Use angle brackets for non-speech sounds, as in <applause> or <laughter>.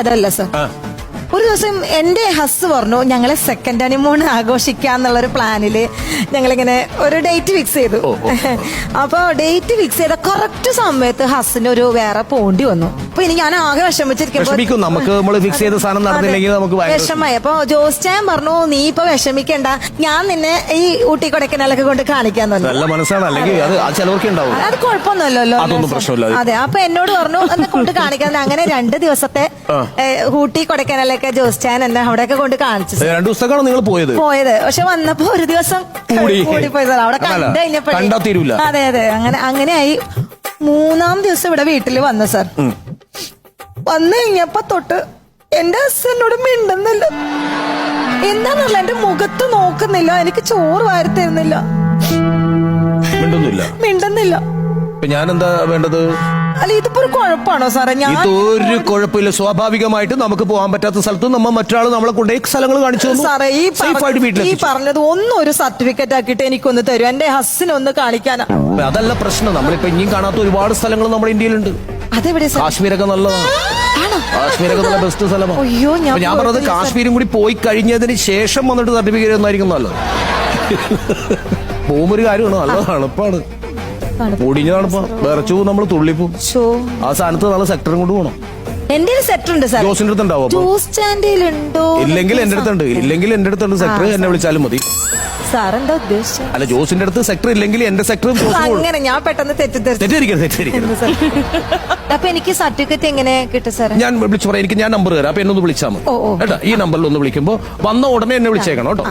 അതല്ല സർ. ഒരു ദിവസം എന്റെ ഹസ് പറഞ്ഞു ഞങ്ങളെ സെക്കൻഡ് ഹണിമൂൺ ആഘോഷിക്കാന്നുള്ളൊരു പ്ലാനിൽ ഞങ്ങളിങ്ങനെ ഒരു ഡേറ്റ് ഫിക്സ് ചെയ്തു. ഓ, ഡേറ്റ് ഫിക്സ് ചെയ്ത കറക്റ്റ് സമയത്ത് ഹസ്സിന് ഒരു വേറെ പോണ്ടി വന്നു. അപ്പൊ ഇനി ഞാൻ ആകെ വിഷമിച്ചിരിക്കും നമുക്ക് നമ്മൾ ഫിക്സ് ചെയ്ത സാധനം നടന്നില്ലെങ്കിൽ. നമുക്ക് വിഷമായി. അപ്പൊ ജോസ്റ്റാൻ പറഞ്ഞു നീ ഇപ്പൊ വിഷമിക്കണ്ട. ഞാൻ നിന്നെ ഈ ഊട്ടി കൊടക്കനാലൊക്കെ കൊണ്ട് കാണിക്കാൻ പറഞ്ഞു നല്ല മനസ്സാണ്. അല്ലെങ്കിൽ അത്. ചിലവർക്കേ ഉണ്ടാവും. അത് കുഴപ്പമൊന്നുമല്ലല്ലോ അതൊന്നും പ്രശ്നമില്ല. അതെ. അപ്പൊ എന്നോട് പറഞ്ഞു എന്നെ കൊണ്ട് കാണിക്കാൻ. അങ്ങനെ രണ്ട് ദിവസത്തെ ഊട്ടി കൊടക്കനാലൊക്കെ ജോസ്റ്റാൻ എന്നെ അവിടെയൊക്കെ കൊണ്ട് കാണിച്ചു ഏ, രണ്ടു ദിവസത്തേക്കാണ് നിങ്ങൾ പോയത്? പോയത്. പക്ഷെ വന്നപ്പോ ഒരു ദിവസം കൂടി. അവിടെ കണ്ടു കഴിഞ്ഞപ്പോഴേ അതെ അതെ. അങ്ങനെ അങ്ങനെയായി. മൂന്നാം ദിവസം ഇവിടെ വീട്ടിൽ വന്ന സർ. വന്നു കഴിഞ്ഞപ്പോ തൊട്ട് എന്റെ ഹസ്ബൻഡിനോട് മിണ്ടുന്നില്ല. എന്താന്നല്ല എന്റെ മുഖത്ത് നോക്കുന്നില്ല. എനിക്ക് ചോറ് വാരിത്തരുന്നില്ല മിണ്ടുന്നില്ല. മിണ്ടുന്നില്ല. ഞാൻ എന്താ വേണ്ടത്? അല്ല ഇതിപ്പോ ഒരു കുഴപ്പമാണോ സാറേ? ഞാൻ ഇതൊരു കുഴപ്പമില്ല. സ്വാഭാവികമായിട്ട് നമുക്ക് പോകാൻ പറ്റാത്ത സ്ഥലത്ത് നമ്മൾ മറ്റൊരാൾ നമ്മളെ കൊണ്ടേ സ്ഥലങ്ങൾ കാണിച്ചു തന്നു. സാറേ ഈ Safe ആയിട്ട് ഈ പറഞ്ഞത് ഒന്നും ഒരു സർട്ടിഫിക്കറ്റ് ആക്കിയിട്ട് എനിക്കൊന്ന് തരും എന്റെ ഹസ്സിനൊന്ന് കാണിക്കാനാ. അപ്പൊ അതല്ല പ്രശ്നം. നമ്മളിപ്പോ ഇനിയും കാണാത്ത ഒരുപാട് സ്ഥലങ്ങൾ നമ്മുടെ ഇന്ത്യയിലുണ്ട്. അതെവിടെ സാർ? കാശ്മീരൊക്കെ നല്ലതാണ് കാശ്മീരൊക്കെ നല്ല ബെസ്റ്റ് സ്ഥലമാണ് അയ്യോ, ഞാൻ അപ്പൊ ഞാൻ പറഞ്ഞത് പോയിട്ടില്ല, കാശ്മീരും കൂടി പോയി കഴിഞ്ഞതിന് ശേഷം വന്നിട്ട് സർട്ടിഫിക്കറ്റ് ഒന്നായിരിക്കും നല്ലത്. <laughs> പോകുമ്പോ ഒരു കാര്യമാണ് നല്ലതാണ്. തണുപ്പാണ് പൊടിഞ്ഞ തണുപ്പാ. വിറച്ചു നമ്മൾ തുള്ളിപ്പോ. ആ സ്ഥാനത്ത് നല്ല സെക്ടറും കൊണ്ട് പോകണം എന്റെ സെക്ടർ ഉണ്ട് സാർ ജോസിന്റെ അടുത്ത് ഉണ്ടാവും ഇല്ലെങ്കിൽ എന്റെ അടുത്തുണ്ട്. ഇല്ലെങ്കിൽ എന്റെ അടുത്തുണ്ട് സെക്ടർ. എന്നെ വിളിച്ചാലും മതി. സാർ എന്താ ഉദ്ദേശിച്ചത് അല്ല ജോസിന്റെ അടുത്ത് സെക്ടർ ഇല്ലെങ്കിൽ എന്റെ സെക്ടറും അങ്ങനെ ഞാൻ പെട്ടെന്ന് തെറ്റിദ്ധരിക്കരുത് തെറ്റിദ്ധരിക്കരുത്. അപ്പൊ എനിക്ക് സർട്ടിഫിക്കറ്റ് എങ്ങനെ കിട്ടും സാർ ഞാൻ വിളിച്ചു പറയാം. എനിക്ക് ഞാൻ നമ്പർ തരാം. അപ്പൊ എന്നെ ഒന്ന് വിളിച്ചാൽ മതി. കേട്ടോ? ഈ നമ്പറിൽ ഒന്ന് വിളിക്കുമ്പോ വന്ന ഉടനെ എന്നെ വിളിച്ചേക്കണം കേട്ടോ?